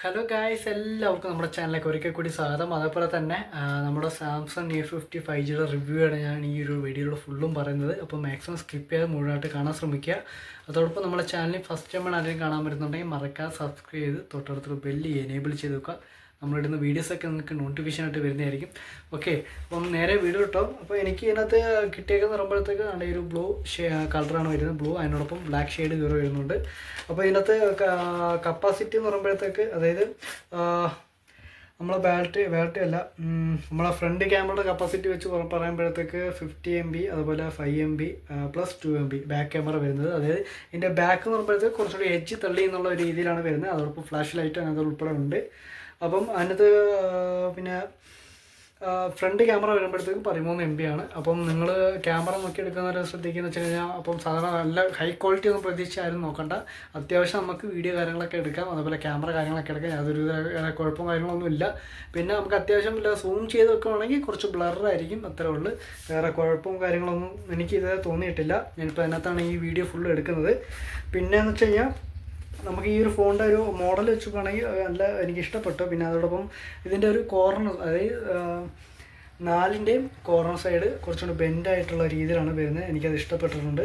Hello guys എല്ലാവർക്കും നമ്മുടെ ചാനലിലേക്ക് ഒരിക്കൽ കൂടി സ്വാഗതം. അതേപോലെ തന്നെ നമ്മുടെ സാംസങ് എ ഫിഫ്റ്റി ഫൈവ് ജിയുടെ റിവ്യൂ ആണ് ഞാൻ ഈ ഒരു വീഡിയോയിലൂടെ ഫുള്ളും പറയുന്നത്. അപ്പോൾ മാക്സിമം സ്കിപ്പ് ചെയ്ത് മുഴുവനായിട്ട് കാണാൻ ശ്രമിക്കുക. അതോടൊപ്പം നമ്മുടെ ചാനലിൽ ഫസ്റ്റ് ടൈമാണ് ആരെങ്കിലും കാണാൻ പറ്റുന്നുണ്ടെങ്കിൽ മറക്കാതെ സബ്സ്ക്രൈബ് ചെയ്ത് തൊട്ടടുത്തൊരു ബെല്ല് എനേബിൾ ചെയ്ത് വെക്കുക. നമ്മളിടുന്ന വീഡിയോസൊക്കെ നിങ്ങൾക്ക് നോട്ടിഫിക്കേഷൻ ആയിട്ട് വരുന്നതായിരിക്കും. ഓക്കെ അപ്പം നേരെ വീഡിയോ കിട്ടും അപ്പോൾ എനിക്ക് ഇതിനകത്ത് കിട്ടിയേക്കെന്ന് പറയുമ്പോഴത്തേക്ക് നല്ല ഒരു ബ്ലൂ ഷേ കളറാണ് വരുന്നത്. ബ്ലൂ അതിനോടൊപ്പം ബ്ലാക്ക് ഷെയ്ഡ് കയറി വരുന്നുണ്ട്. അപ്പോൾ ഇതിനകത്ത് കപ്പാസിറ്റി എന്ന് പറയുമ്പോഴത്തേക്ക് അതായത് നമ്മളെ ബാറ്ററി ബാറ്ററി അല്ല നമ്മളെ ഫ്രണ്ട് ക്യാമറയുടെ കപ്പാസിറ്റി വെച്ച് പറ- പറയുമ്പോഴത്തേക്ക് ഫിഫ്റ്റി എം ബി അതുപോലെ five M B plus two M B back camera വരുന്നത്. അതായത് ഇതിന്റെ ബാക്ക് എന്ന് പറയുമ്പോഴത്തേക്ക് കുറച്ചുകൂടി എച്ച് തള്ളി എന്നുള്ള രീതിയിലാണ് വരുന്നത്. അതോടൊപ്പം ഫ്ലാഷ് ലൈറ്റ് അതിനകത്ത് ഉൾപ്പെടെ ഉണ്ട്. അപ്പം അതിനകത്ത് പിന്നെ ഫ്രണ്ട് ക്യാമറ വരുമ്പോഴത്തേക്കും പതിമൂന്ന് എം ബി ആണ് അപ്പം നിങ്ങൾ ക്യാമറ നോക്കി എടുക്കുന്നവരെ ശ്രദ്ധിക്കുന്ന വെച്ച് കഴിഞ്ഞാൽ അപ്പം സാധാരണ നല്ല ഹൈ ക്വാളിറ്റി ഒന്നും പ്രതീക്ഷിച്ച് ആരും നോക്കണ്ട. അത്യാവശ്യം നമുക്ക് വീഡിയോ കാര്യങ്ങളൊക്കെ എടുക്കാം. അതുപോലെ ക്യാമറ കാര്യങ്ങളൊക്കെ എടുക്കാം. യാതൊരു കുഴപ്പം കാര്യങ്ങളൊന്നും ഇല്ല. പിന്നെ നമുക്ക് അത്യാവശ്യം ഇല്ല സൂം ചെയ്ത് വെക്കുകയാണെങ്കിൽ കുറച്ച് ബ്ലറായിരിക്കും അത്രേ ഉള്ളൂ. വേറെ കുഴപ്പവും കാര്യങ്ങളൊന്നും എനിക്ക് ഇതുവരെ തോന്നിയിട്ടില്ല. ഞാനിപ്പോൾ അതിനകത്താണ് ഈ വീഡിയോ ഫുള്ള് എടുക്കുന്നത്. പിന്നെയെന്ന് വെച്ച് കഴിഞ്ഞാൽ നമുക്ക് ഈ ഒരു ഫോണിന്റെ ഒരു മോഡൽ വെച്ച് നോക്കുകയാണെങ്കിൽ നല്ല എനിക്ക് ഇഷ്ടപ്പെട്ടു പിന്നെ അതോടൊപ്പം ഇതിന്റെ ഒരു കോർണർ അതായത് നാലിന്റെയും കോർണർ സൈഡ് കുറച്ചുകൂടി ബെൻഡ് ആയിട്ടുള്ള രീതിയിലാണ് വരുന്നത്. എനിക്കത് ഇഷ്ടപ്പെട്ടിട്ടുണ്ട്.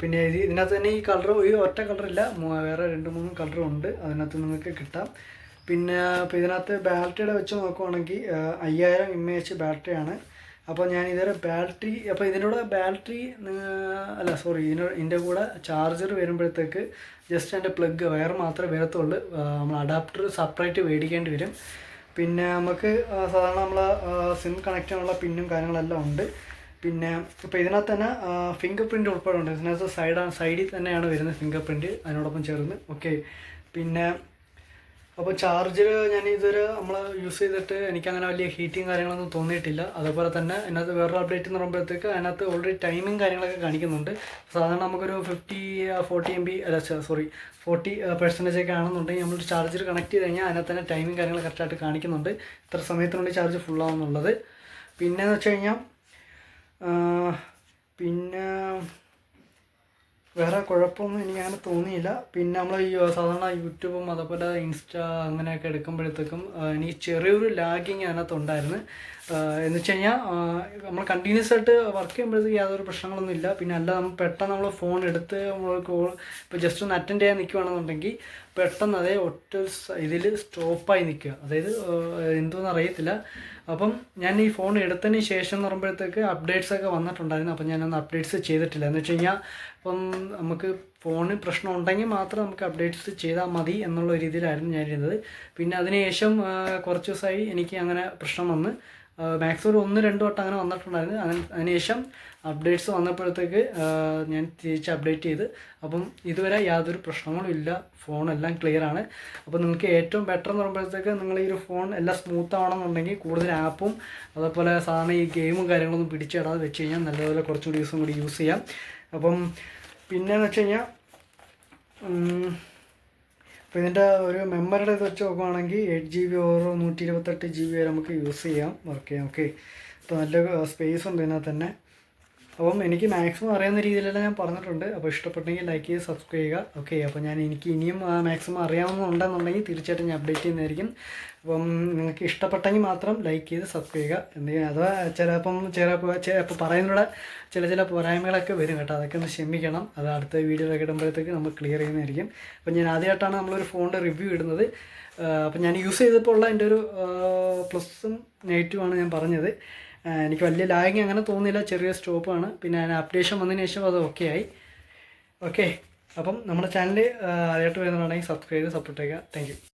പിന്നെ ഇത് ഇതിനകത്ത് തന്നെ ഈ കളർ ഈ ഒറ്റ കളറില്ല വേറെ രണ്ട് മൂന്ന് കളറും ഉണ്ട്. അതിനകത്ത് നിങ്ങൾക്ക് കിട്ടാം. പിന്നെ ഇപ്പോൾ ഇതിനകത്ത് ബാറ്ററിയുടെ വെച്ച് നോക്കുവാണെങ്കിൽ അയ്യായിരം എം എ എച്ച് ബാറ്ററിയാണ് അപ്പോൾ ഞാൻ ഇതൊരു ബാറ്ററി അപ്പോൾ ഇതിനോട് ബാറ്ററി അല്ല സോറി ഇതിന് ഇതിന്റെ കൂടെ ചാർജർ വരുമ്പോഴത്തേക്ക് ജസ്റ്റ് എന്റെ പ്ലഗ് വയർ മാത്രമേ വരത്തുള്ളൂ. നമ്മൾ അഡാപ്റ്റർ സെപ്പറേറ്റ് മേടിക്കേണ്ടി വരും. പിന്നെ നമുക്ക് സാധാരണ നമ്മൾ സിം കണക്ട് ചെയ്യാനുള്ള പിന്നും കാര്യങ്ങളെല്ലാം ഉണ്ട്. പിന്നെ ഇപ്പോൾ ഇതിനകത്ത് തന്നെ ഫിംഗർ പ്രിന്റ് ഉൾപ്പെടെ ഉണ്ട്. ഇതിനകത്ത് സൈഡാണ് സൈഡിൽ തന്നെയാണ് വരുന്നത് ഫിംഗർ പ്രിന്റ് അതിനോടൊപ്പം ചേർന്ന്. ഓക്കെ പിന്നെ അപ്പോൾ ചാർജർ ഞാൻ ഇതുവരെ നമ്മൾ യൂസ് ചെയ്തിട്ട് എനിക്ക് അങ്ങനെ വലിയ ഹീറ്റിങ് കാര്യങ്ങളൊന്നും തോന്നിയിട്ടില്ല. അതുപോലെ തന്നെ അതിനകത്ത് വേറൊരു അപ്ഡേറ്റ് എന്ന് പറയുമ്പോഴത്തേക്ക് അതിനകത്ത് ഓൾറെഡി ടൈമിങ് കാര്യങ്ങളൊക്കെ കാണിക്കുന്നുണ്ട്. സാധാരണ നമുക്കൊരു ഫിഫ്റ്റി ഫോർട്ടി എം ബി അല്ല സോറി ഫോർട്ടി പെർസെന്റേജ് ഒക്കെ ആണെന്നുണ്ടെങ്കിൽ നമ്മൾ ചാർജർ കണക്ട് ചെയ്ത് കഴിഞ്ഞാൽ അതിനകത്ത് തന്നെ ടൈമിങ് കാര്യങ്ങൾ കറക്റ്റായിട്ട് കാണിക്കുന്നുണ്ട്. ഇത്ര സമയത്തിനുള്ളിൽ ചാർജ് ഫുൾ ആവുന്നുള്ളത്. പിന്നെന്ന് വെച്ച് കഴിഞ്ഞാൽ പിന്നെ വേറെ കുഴപ്പമൊന്നും എനിക്കങ്ങനെ തോന്നിയില്ല. പിന്നെ നമ്മൾ ഈ സാധാരണ യൂട്യൂബും അതേപോലെ ഇൻസ്റ്റ അങ്ങനെയൊക്കെ എടുക്കുമ്പോഴത്തേക്കും എനിക്ക് ചെറിയൊരു ലാഗിങ് അതിനകത്ത് ഉണ്ടായിരുന്നു. എന്ന് വെച്ച് കഴിഞ്ഞാൽ നമ്മൾ കണ്ടിന്യൂസ് ആയിട്ട് വർക്ക് ചെയ്യുമ്പോഴത്തേക്ക് യാതൊരു പ്രശ്നങ്ങളൊന്നും ഇല്ല. പിന്നെ അല്ല നമ്മൾ പെട്ടെന്ന് നമ്മൾ ഫോൺ എടുത്ത് നമ്മൾ കോൾ ഇപ്പോൾ ജസ്റ്റ് ഒന്ന് അറ്റൻഡ് ചെയ്യാൻ നിൽക്കുകയാണെന്നുണ്ടെങ്കിൽ പെട്ടെന്ന് അതേ ഒറ്റ ഇതിൽ സ്റ്റോപ്പായി നിൽക്കുക അതായത് എന്തോന്ന് അറിയത്തില്ല. അപ്പം ഞാൻ ഈ ഫോൺ എടുത്തതിന് ശേഷം എന്ന് പറയുമ്പോഴത്തേക്ക് അപ്ഡേറ്റ്സ് ഒക്കെ വന്നിട്ടുണ്ടായിരുന്നു. അപ്പം ഞാനൊന്ന് അപ്ഡേറ്റ്സ് ചെയ്തിട്ടില്ല. എന്ന് വെച്ച് കഴിഞ്ഞാൽ ഇപ്പം നമുക്ക് ഫോണിന് പ്രശ്നം ഉണ്ടെങ്കിൽ മാത്രം നമുക്ക് അപ്ഡേറ്റ്സ് ചെയ്താൽ മതി എന്നുള്ള രീതിയിലായിരുന്നു ഞാൻ ഇരുന്നത് പിന്നെ അതിനുശേഷം കുറച്ച് ദിവസമായി എനിക്ക് അങ്ങനെ പ്രശ്നം വന്ന് മാക്സിമം ഒരു ഒന്ന് രണ്ട് വട്ടം അങ്ങനെ വന്നിട്ടുണ്ടായിരുന്നു. അതിനുശേഷം അപ്ഡേറ്റ്സ് വന്നപ്പോഴത്തേക്ക് ഞാൻ തിരിച്ച് അപ്ഡേറ്റ് ചെയ്ത്. അപ്പം ഇതുവരെ യാതൊരു പ്രശ്നങ്ങളും ഇല്ല. ഫോണെല്ലാം ക്ലിയർ ആണ്. അപ്പോൾ നിങ്ങൾക്ക് ഏറ്റവും ബെറ്റർ എന്ന് പറയുമ്പോഴത്തേക്ക് നിങ്ങൾ ഈ ഒരു ഫോൺ എല്ലാം സ്മൂത്ത് ആവണമെന്നുണ്ടെങ്കിൽ കൂടുതൽ ആപ്പും അതേപോലെ സാധാരണ ഈ ഗെയിമും കാര്യങ്ങളൊന്നും പിടിച്ചിടാതെ വെച്ച് കഴിഞ്ഞാൽ നല്ലപോലെ കുറച്ചുകൂടി ദിവസം കൂടി യൂസ് ചെയ്യാം. അപ്പം പിന്നെയെന്ന് വെച്ച് കഴിഞ്ഞാൽ അപ്പോൾ ഇതിന്റെ ഒരു മെമ്മറിയുടെ ഇത് വെച്ച് നോക്കുവാണെങ്കിൽ എയ്റ്റ് ജി ബി ഓർ നൂറ്റി ഇരുപത്തെട്ട് ജി ബി വരെ നമുക്ക് യൂസ് ചെയ്യാം വർക്ക് ചെയ്യാം ഓക്കെ അപ്പോൾ നല്ല സ്പേസ് ഉണ്ട് ഇതിനകത്ത് തന്നെ. അപ്പം എനിക്ക് മാക്സിമം അറിയാവുന്ന രീതിയിലെല്ലാം ഞാൻ പറഞ്ഞിട്ടുണ്ട്. അപ്പോൾ ഇഷ്ടപ്പെട്ടെങ്കിൽ ലൈക്ക് ചെയ്ത് സബ്സ്ക്രൈബ് ചെയ്യുക. ഓക്കെ അപ്പോൾ ഞാൻ എനിക്ക് ഇനിയും മാക്സിമം അറിയാവുന്നുണ്ടെന്നുണ്ടെങ്കിൽ തീർച്ചയായിട്ടും ഞാൻ അപ്ഡേറ്റ് ചെയ്യുന്നതായിരിക്കും. അപ്പം നിങ്ങൾക്ക് ഇഷ്ടപ്പെട്ടെങ്കിൽ മാത്രം ലൈക്ക് ചെയ്ത് സബ്സ്ക്രൈബ് ചെയ്യുക. എന്തെങ്കിലും അഥവാ ചിലപ്പം ചിലപ്പോൾ ചിലപ്പോൾ പറയുന്നതിലൂടെ ചില ചില പോരായ്മകളൊക്കെ വരും കേട്ടോ. അതൊക്കെ ഒന്ന് ക്ഷമിക്കണം. അത് അടുത്ത വീഡിയോയിലൊക്കെ ഇടുമ്പോഴത്തേക്ക് നമ്മൾ ക്ലിയർ ചെയ്യുന്നതായിരിക്കും. അപ്പം ഞാൻ ആദ്യമായിട്ടാണ് നമ്മളൊരു ഫോണിന്റെ റിവ്യൂ ഇടുന്നത്. അപ്പം ഞാൻ യൂസ് ചെയ്തപ്പോൾ ഉള്ള എന്റെ ഒരു പ്ലസും നെഗറ്റീവാണ് ഞാൻ പറഞ്ഞത്. എനിക്ക് വലിയ ലാഗിങ് അങ്ങനെ തോന്നിയില്ല ചെറിയ സ്റ്റോപ്പാണ് പിന്നെ അതിന് അപ്ഡേഷൻ വന്നതിന് ശേഷം അത് ഓക്കെ ആയി. ഓക്കെ അപ്പം നമ്മുടെ ചാനൽ ആദ്യമായിട്ട് വരുന്നതാണെങ്കിൽ സബ്സ്ക്രൈബ് ചെയ്ത് സപ്പോർട്ട് ചെയ്യുക. താങ്ക്